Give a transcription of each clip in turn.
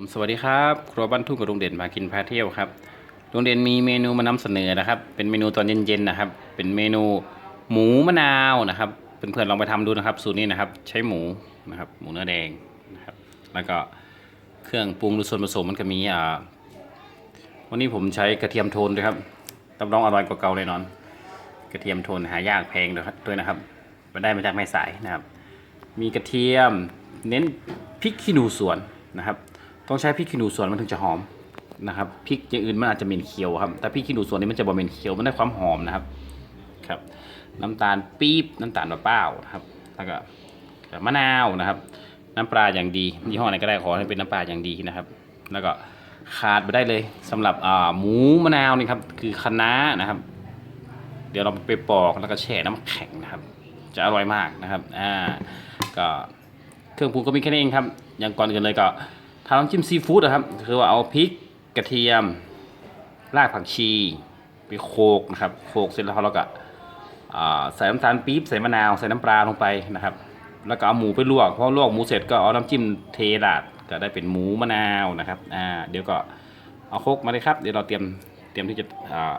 ผมสวัสดีครับครัวบ้านทุ่งกับลุงเด่นมากินพาเที่ยวครับลุงเด่นมีเมนูมานำเสนอนะครับ เป็นเมนูตอนเย็นๆนะครับ เป็นเมนูหมูมะนาวนะครับเพื่อนๆลองไปทำดูนะครับ สูตรนี้นะครับ ใช้หมูนะครับหมูเนื้อแดงนะครับ แล้วก็เครื่องปรุงหรือส่วนผสมมันก็มีอ่าวันนี้ผมใช้กระเทียมโทนด้วยครับรับรองอร่อยกว่าเก่าแน่นอน กระเทียมโทนหายากแพงด้วยครับด้วยนะครับไปได้มาจากแม่สายนะครับ มีกระเทียมเน้นพริกขี้หนูสวนนะครับ ต้องใช้พริกขี้หนูสวนมันถึงจะหอมนะครับพริกอย่างอื่นมันอาจจะเหม็นเขียวครับแต่พริกขี้หนูสวนนี่มันจะบ่เหม็นเขียวมันได้ความหอมนะครับครับน้ำตาลปี๊บน้ำตาลมะพร้าวนะครับแล้วก็มะนาวนะครับ น้ำปลาอย่างดียี่ห้อไหนก็ได้ขอให้เป็นน้ำปลาอย่างดีนะครับ แล้วก็ขาดไปได้เลยสำหรับอ่าหมูมะนาวนี่ครับคือคะน้านะครับ เดี๋ยวเราไปปอกแล้วก็แช่น้ำแข็งนะครับ จะอร่อยมากนะครับอ่าก็เครื่องปรุงก็มีแค่นี้เองครับ อย่างก่อนอื่นเลยก็ ทำน้ำจิ้มซีฟู้ดนะครับ คือว่าเอาพริกกระเทียม รากผักชี ไปโขกนะครับ โขกเสร็จแล้วเราก็ใส่น้ำตาลปี๊บใส่มะนาวใส่น้ำปลาลงไปนะครับ แล้วก็เอาหมูไปลวกพอลวกหมูเสร็จก็เอาน้ำจิ้มเทราดก็ได้เป็นหมูมะนาวนะครับอ่าเดี๋ยวก็เอาโคกมาเลยครับ เดี๋ยวเราเตรียมเตรียมที่จะอ่า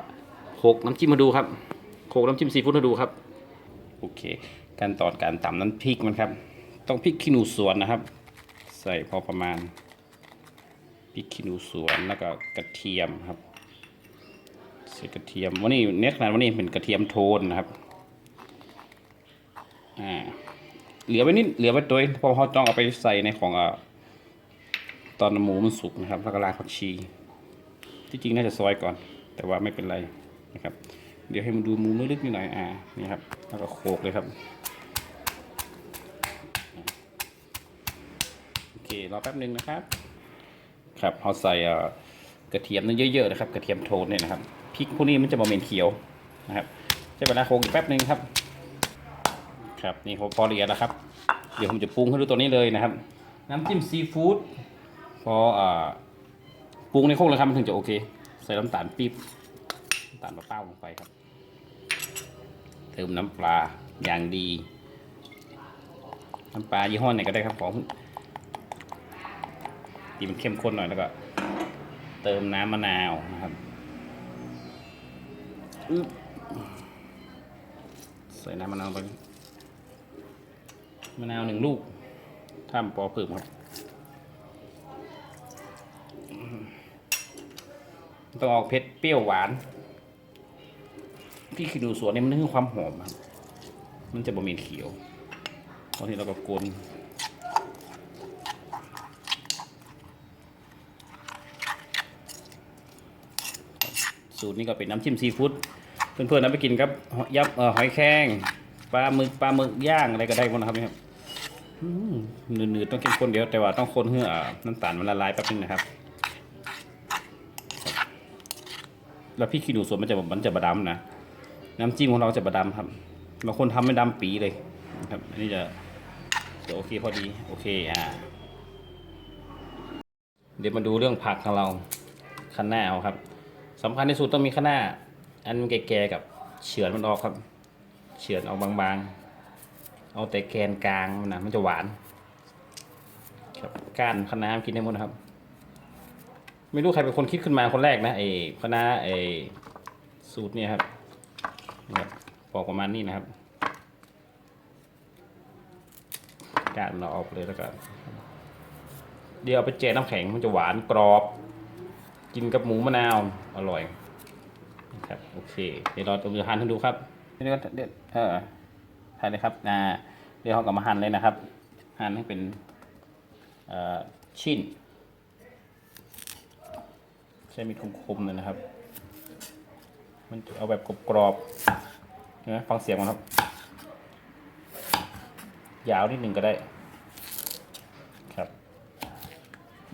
โขกน้ำจิ้มมาดูครับโขกน้ำจิ้มซีฟู้ดมาดูครับโอเคขั้นตอนการตำน้ำพริกมันครับ ต้องพริกขี้หนูสวนนะครับ ใส่พอประมาณ พริกขี้หนูสวนแล้วก็กระเทียมครับใส่กระเทียมวันนี้เน็ตขนาดวันนี้เป็นกระเทียมโทนนะครับอ่าเหลือไว้นิดเหลือไว้ตัวเพราะเขาต้องเอาไปใส่ในของอ่าตอนหมูมันสุกนะครับแล้วก็รากผักชี ที่จริงน่าจะซอยก่อน แต่ว่าไม่เป็นไรนะครับ เดี๋ยวให้มันดูหมูลึกๆนิดหน่อยอ่านี่ครับ แล้วก็โขกเลยครับโอเครอแป๊บหนึ่งนะครับ ครับเราใส่กระเทียมนั่นเยอะๆนะครับ กระเทียมโทนเนี่ยนะครับพริกพวกนี้มันจะบะเมนเขียวนะครับใช้เวลาโขลกอีกแป๊บหนึ่งครับครับนี่ผมพอละเอียดแล้วครับ เดี๋ยวผมจะปรุงให้ดูตัวนี้เลยนะครับ น้ำจิ้มซีฟู้ดพออ่าปรุงในโคกเลยครับมันถึงจะโอเค ใส่น้ำตาลปี๊บน้ำตาลมะพร้าวลงไปครับ เติมน้ำปลาอย่างดี น้ำปลายี่ห้อไหนก็ได้ครับของ ที่มันเข้มข้นหน่อยแล้วก็ เติมน้ำมะนาวนะครับใส่น้ำมะนาวไปมะนาวหนึ่งลูกถ้ามปอเพิ่มครับต้องออกเผ็ดเปรี้ยวหวานพี่ขี้หนูสวนนี่มันคือความหอมครับ มันจะบะหมี่เขียวตอนนี้เราก็กลน สูตรนี้ก็เป็นน้ำจิ้มซีฟู้ดเพื่อนๆนำไปกินครับยับเอ่อหอยแครงปลาหมึกปลาหมึกย่างอะไรก็ได้หมดนะครับนี่ครับหนืดๆต้องเข้มข้นเดียวแต่ว่าต้องคนเพื่อน้ำตาลมันละลายแป๊บนึงนะครับ แล้วพี่ขี้หนูสวนมันจะมันจะบะดำนะน้ำจิ้มของเราจะบะดำครับบางคนทำไม่ดำปีเลยนะครับอันนี้จะจะโอเคพอดีโอเคอ่าเดี๋ยวมาดูเรื่องผักของเราคะน้าเอาครับ สำคัญที่สุดต้องมีคะน้า อันแก่ๆกับเฉือนมันออกครับ เฉือนออกบางๆ เอาแต่แกนกลางมันนะมันจะหวานครับก้านคะน้ากินได้หมดครับ ไม่รู้ใครเป็นคนคิดขึ้นมาคนแรกนะไอ้คณะไอ้สูตรเนี่ยครับนี่ครับปอกประมาณนี้นะครับกาดเราออกเลยแล้วก็เดี๋ยวเอาไปแช่น้ำแข็งมันจะหวานกรอบ กินกับหมูมะนาวอร่อยนะครับโอเค เดี๋ยวเราจะหั่นให้ดูครับเดี๋ยวเดี๋ยวเออถ่ายเลยครับอ่าเดี๋ยวเรากลับมาหั่นเลยนะครับ หั่นให้เป็นเอ่อชิ้น ใช้มีดคมๆเลยนะครับ มันจะเอาแบบกรอบๆนไหมฟังเสียงมันครับ ยาวนิดหนึ่งก็ได้ ครับ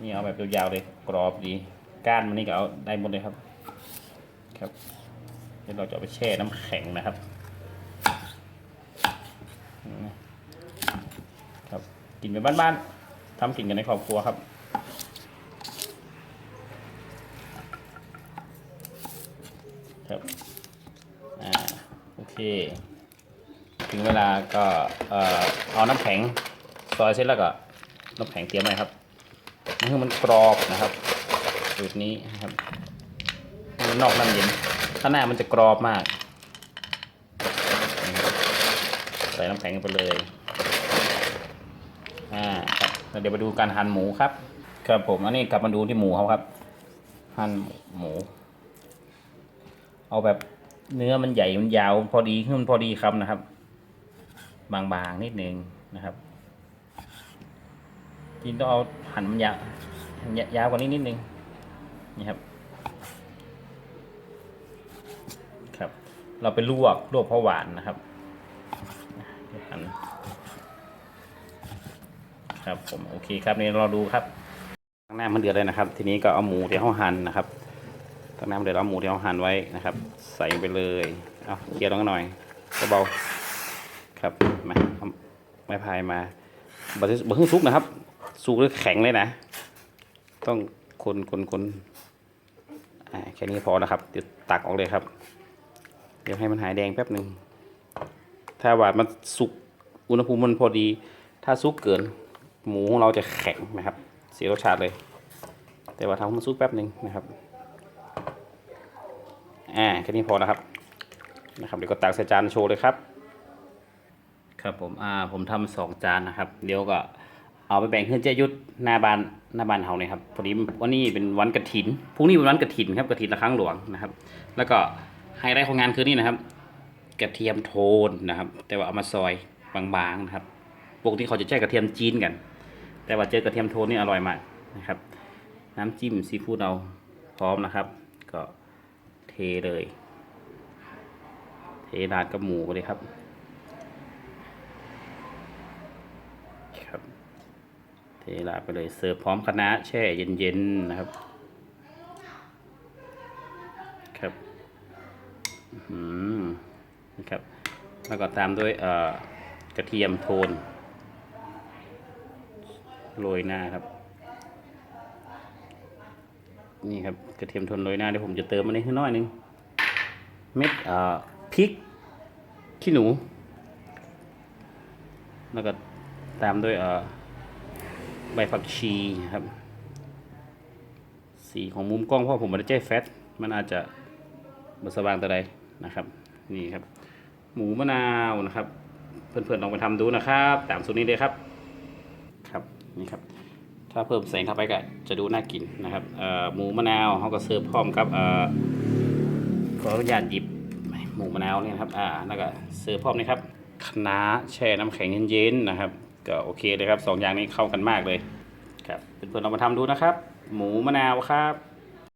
นี่เอาแบบยาวๆเลยกรอบดี ก้านมันนี่ก็เอาได้หมดเลยครับ ครับเดี๋ยวเราจะไปแช่น้ำแข็งนะครับครับกินไปบ้านๆทำกินกันในครอบครัวครับครับอ่าโอเค ถึงเวลาก็เอ่อเอาน้ำแข็งซอยเสร็จแล้วก็น้ำแข็งเตรียมไว้ครับน้ให้มันกรอบนะครับ สูตรนี้นะครับนนอกน้ำเย็นข้างหน้ามันจะกรอบมาก ใส่น้ำแข็งไปเลยอ่าครับเดี๋ยวไปดูการหั่นหมูครับ ครับผมอันนี้กลับมาดูที่หมูเขาครับ หั่นหมู เอาแบบเนื้อมันใหญ่มันยาว พอดีให้นพอดีคำนะครับ บางๆนิดนึงนะครับจริงต้องเอาหั่นมันยาวยาวกว่านี้นิดนึง นี่ครับครับ เราไปลวกลวกเพราะหวานนะครับหันครับผมโอเคครับนี่เราดูครับตั้งหน้ามันเดือดเลยนะครับ ทีนี้ก็เอาหมูที่เขาหั่นนะครับตั้งหน้ามันเดือดเอาหมูที่เขาหั่นไว้นะครับ ใส่ไปเลยเอาเกลี่ยลงหน่อยเบาๆครับมาไม้พายมาบะบะฮึ่งซุกนะครับซุกแล้วแข็งเลยนะ ต้อง คนคนคนแค่นี้พอนะครับเดี๋ยวตักออกเลยครับ เดี๋ยวให้มันหายแดงแป๊บหนึ่งถ้าว่ามันสุกอุณหภูมิมันพอดี ถ้าซุกเกิน หมูของเราจะแข็งนะครับ เสียรสชาติเลย แต่ว่าทำให้มันซุกแป๊บหนึ่งนะครับอ่าแค่นี้พอนะครับนะครับเดี๋ยวก็ตักใส่จานโชว์เลยครับ ครับผมอ่าผมทำสองจานนะครับ เดี๋ยวก็ เอาไปแบ่งเพื่อนเจยุทธหน้าบ้านหน้าบ้านเฮาเนี่ยครับพอดีวันนี้เป็นวันกระถินพรุ่งนี้เป็นวันกระถินครับกระถินละครั้งหลวงนะครับ แล้วก็ไฮไลท์ของงานคือนี่นะครับ กระเทียมโทนนะครับ แต่ว่าเอามาซอยบางๆนะครับปกติเขาจะใช้กระเทียมจีนกัน แต่ว่าเจอกระเทียมโทนนี่อร่อยมากนะครับ น้ำจิ้มซีฟู้ดเราพร้อมนะครับ ก็เทเลย เทราดกับหมูเลยครับ เทราไปเลยเสิร์ฟพร้อมคณะแช่เย็นๆนะครับ ครับอื้อหือนะครับ แล้วก็ตามด้วยเอ่อกระเทียมโทนโรยหน้าครับ นี่ครับกระเทียมโทนโรยหน้าเดี๋ยวผมจะเติมมันนี้ให้น้อยนึงเม็ดเอ่อพริกขี้หนู แล้วก็ตามด้วยเอ่อ ใบผักชีครับ สีของมุมกล้องเพราะผมไม่ได้ใจแฟตมันอาจจะบสว่างแต่ใดนะครับ นี่ครับ หมูมะนาวนะครับ เพื่อนๆลองไปทำดูนะครับ ตามสูตรนี้เลยครับ ครับนี่ครับ ถ้าเพิ่มแสงเข้าไปก็จะดูน่ากินนะครับเออหมูมะนาวเขาก็เสิร์ฟพร้อมกับเออขออนุญาตหยิบหมูมะนาวเนี่ยนะครับ อ่า แล้วก็เสิร์ฟพร้อมนี่ครับคะน้าแช่น้ำแข็งเย็นๆนะครับ ก็โอเคเลยครับสองอย่างนี้เข้ากันมากเลยครับเพื่อนๆลองมาทำดูนะครับ หมูมะนาวครับ